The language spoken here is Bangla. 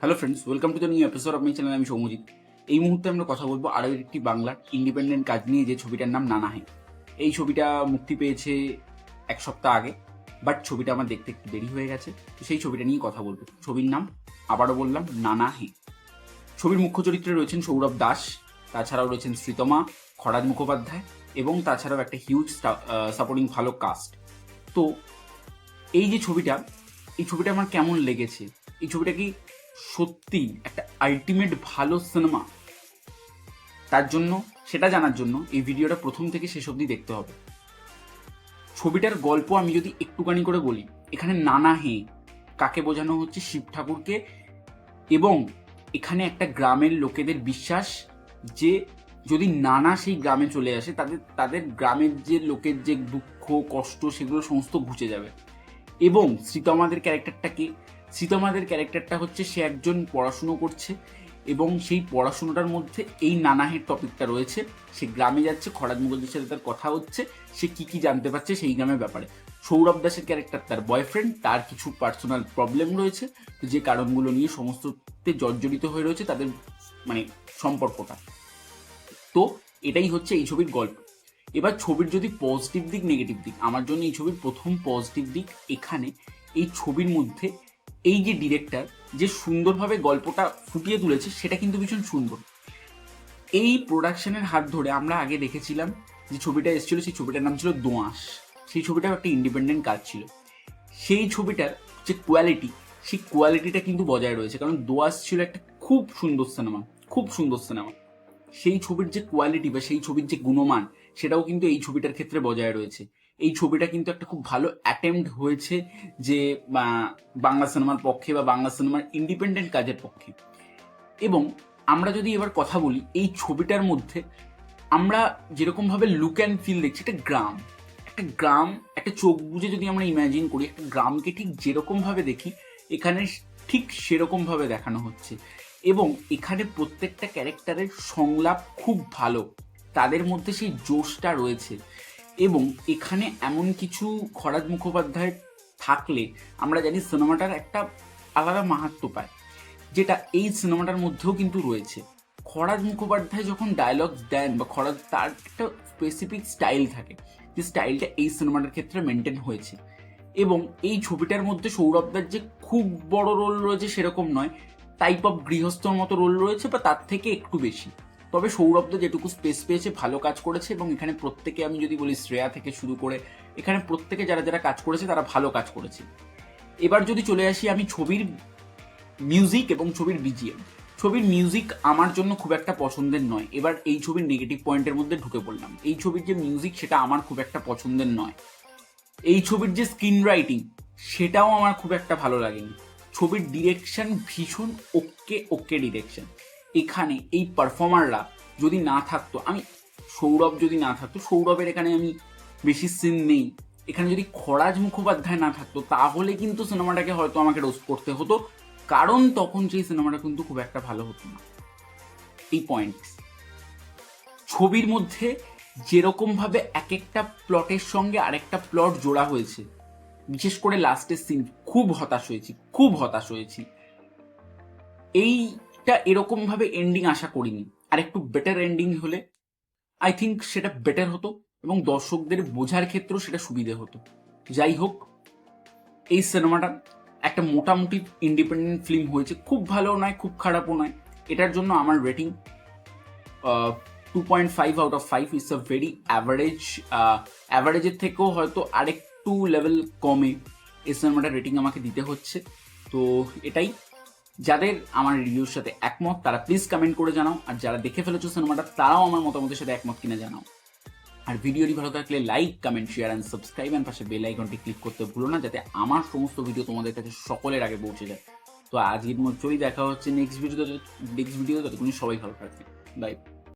Hello friends welcome to the new episode of my channel আমি সৌমজিৎ এই মুহূর্তে আমরা কথা বলব আরও একটি বাংলার ইন্ডিপেন্ডেন্ট কাজ নিয়ে, যে ছবিটার নাম নানা নানাহে এই ছবিটা মুক্তি পেয়েছে এক সপ্তাহ আগে বাট ছবিটা আমার দেখতে একটু দেরি হয়ে গেছে, তো সেই ছবিটা নিয়ে কথা বলব। ছবির নাম, আবারও বললাম, নানা হে ছবির মুখ্য চরিত্রে রয়েছেন সৌরভ দাস, তাছাড়াও রয়েছেন শ্রীতমা, খরাজ মুখোপাধ্যায়, এবং তাছাড়াও একটা হিউজ সাপোর্টিং ভালো কাস্ট তো এই যে ছবিটা, এই ছবিটা আমার কেমন লেগেছে? এই ছবিটা কি সত্যি একটা আলটিমেট ভালো সিনেমা তার জন্য, সেটা জানার জন্য এই ভিডিওটা প্রথম থেকে শেষ অবধি দেখতে হবে। ছবিটার গল্প আমি যদি একটুখানি করে বলি, এখানে নানা হে, কাকে বোঝানো হচ্ছে, শিব ঠাকুরকে, এবং এখানে একটা গ্রামের লোকেদের বিশ্বাস যে, যদি নানা সেই গ্রামে চলে আসে, তাদের তাদের গ্রামের যে লোকের যে দুঃখ, কষ্ট, সেগুলো সমস্ত ঘুচে যাবে। এবং শ্রীতমাদের ক্যারেক্টারটা কি শ্রীতমাদের ক্যারেক্টারটা হচ্ছে সে একজন পড়াশুনো করছে এবং সেই পড়াশুনোটার মধ্যে এই নানাহের টপিকটা রয়েছে। সে গ্রামে যাচ্ছে, খরাজ মুখর্জির সাথে তার কথা হচ্ছে, সে কি কি জানতে পারছে সেই গ্রামের ব্যাপারে। সৌরভ দাসের ক্যারেক্টার তার বয়ফ্রেন্ড তার কিছু পার্সোনাল প্রবলেম রয়েছে যে কারণগুলো নিয়ে সমস্ততে জর্জরিত হয়ে রয়েছে তাদের মানে সম্পর্কটা। তো এটাই হচ্ছে এই ছবির গল্প। এবার ছবির যদি পজিটিভ দিক নেগেটিভ দিক, আমার জন্য এই ছবির প্রথম পজিটিভ দিক এখানে, এই ছবির মধ্যে এই যে ডিরেক্টর যে সুন্দরভাবে গল্পটা ফুটিয়ে তুলেছে, সেটা কিন্তু ভীষণ সুন্দর। এই প্রোডাকশনের হাত ধরে আমরা আগে দেখেছিলাম যে ছবিটা এসেছিল, সেই ছবিটার নাম ছিল দোঁয়াশ। সেই ছবিটাও একটা ইন্ডিপেন্ডেন্ট কাজ ছিল। সেই ছবিটার যে কোয়ালিটি সেই কোয়ালিটিটা কিন্তু বজায় রয়েছে। কারণ দোয়াশ ছিল একটা খুব সুন্দর সিনেমা খুব সুন্দর সিনেমা সেই ছবির যে কোয়ালিটি বা সেই ছবির যে গুণমান, সেটাও কিন্তু এই ছবিটার ক্ষেত্রে বজায় রয়েছে। এই ছবিটা কিন্তু একটা খুব ভালো অ্যাটেম্প্ট হয়েছে যে বাংলা সিনেমার পক্ষে বা বাংলা সিনেমার ইন্ডিপেন্ডেন্ট কাজের পক্ষে। এবং আমরা যদি এবার কথা বলি, এই ছবিটার মধ্যে আমরা যেরকমভাবে লুক অ্যান্ড ফিল দেখছি একটা গ্রাম। একটা গ্রাম, একটা চোখ বুঝে যদি আমরা ইমাজিন করি, একটা গ্রামকে ঠিক যেরকমভাবে দেখি, এখানে ঠিক সেরকমভাবে দেখানো হচ্ছে। এবং এখানে প্রত্যেকটা ক্যারেক্টারের সংলাপ খুব ভালো। তাদের মধ্যে সেই জোশটা রয়েছে। এবং এখানে এমন কিছু খরাজ মুখোপাধ্যায় থাকলে আমরা জানি সিনেমাটার একটা আলাদা মাহাত্ম পায়, যেটা এই সিনেমাটার মধ্যেও কিন্তু রয়েছে। খরাজ মুখোপাধ্যায় যখন ডায়লগ দেন বা খরাজ, তার একটা স্পেসিফিক স্টাইল থাকে, যে স্টাইলটা এই সিনেমাটার ক্ষেত্রে মেনটেন হয়েছে। এবং এই ছবিটার মধ্যে সৌরভদার যে খুব বড় রোল রয়েছে সেরকম নয় টাইপ অফ গৃহস্থর মতো রোল রয়েছে বা তার থেকে একটু বেশি। তবে সৌরভদা যেটুকু স্পেস পেয়েছে, ভালো কাজ করেছে এবং এখানে প্রত্যেকে আমি যদি বলি শ্রেয়া থেকে শুরু করে, এখানে প্রত্যেকে যারা যারা কাজ করেছে তারা ভালো কাজ করেছে। এবার যদি চলে আসি আমি ছবির মিউজিক এবং ছবির বিজিএম ছবির মিউজিক আমার জন্য খুব একটা পছন্দের নয়। এবার এই ছবির নেগেটিভ পয়েন্টের মধ্যে ঢুকে পড়লাম। এই ছবির যে মিউজিক সেটা আমার খুব একটা পছন্দের নয়। এই ছবির যে স্ক্রিন রাইটিং সেটাও আমার খুব একটা ভালো লাগেনি। ছবির ডিরেকশন ভীষণ ওকে ওকে ডিরেকশন এখানে এই পারফর্মাররা যদি না থাকতো, আমি সৌরভ যদি না থাকতো, সৌরভের এখানে আমি বেশি সিন নেই। এখানে যদি খরাজ মুখোপাধ্যায় না থাকতো, তাহলে কিন্তু সিনেমাটাকে হয়তো আমাকে রোস্ট করতে হতো। কারণ তখন সেই সিনেমাটা কিন্তু খুব একটা ভালো হতো না। এই পয়েন্ট ছবির মধ্যে যেরকম ভাবে এক একটা প্লটের সঙ্গে আরেকটা প্লট জোড়া হয়েছে, বিশেষ করে লাস্টের সিন খুব হতাশ হয়েছি, খুব হতাশ হয়েছি। এইটা এরকম ভাবে এন্ডিং আশা করিনি। আর একটু বেটার এন্ডিং হলে আই থিঙ্ক সেটা বেটার হতো এবং দর্শকদের বোঝার ক্ষেত্রেও সেটা সুবিধে হতো। যাই হোক, এই সিনেমাটা একটা মোটামুটি ইন্ডিপেন্ডেন্ট ফিল্ম হয়েছে। খুব ভালো নয়, খুব খারাপও নয়। এটার জন্য আমার rating two point five out of five it's a very average অ্যাভারেজের থেকেও হয়তো আরেকটু লেভেল কমে। এই সিনেমাটার রেটিং আমাকে দিতে হচ্ছে। তো এটাই। যাদের আমার রিভিউর সাথে একমত, তারা প্লিজ কমেন্ট করে জানাও। আর যারা দেখে ফেলেছো সিনেমাটা তারাও আমার মতামতের সাথে একমত কিনে জানাও। আর ভিডিওটি ভালো থাকলে like comment share and subscribe and পাশে বেল আইকনটি ক্লিক করতে ভুলো না, যাতে আমার সমস্ত ভিডিও তোমাদের কাছে সকলের আগে পৌঁছে যায়। তো আজকের মতোই দেখা হচ্ছে নেক্সট ভিডিওতে নেক্সট ভিডিওতে ততক্ষণই সবাই ভালো থাকবে বাই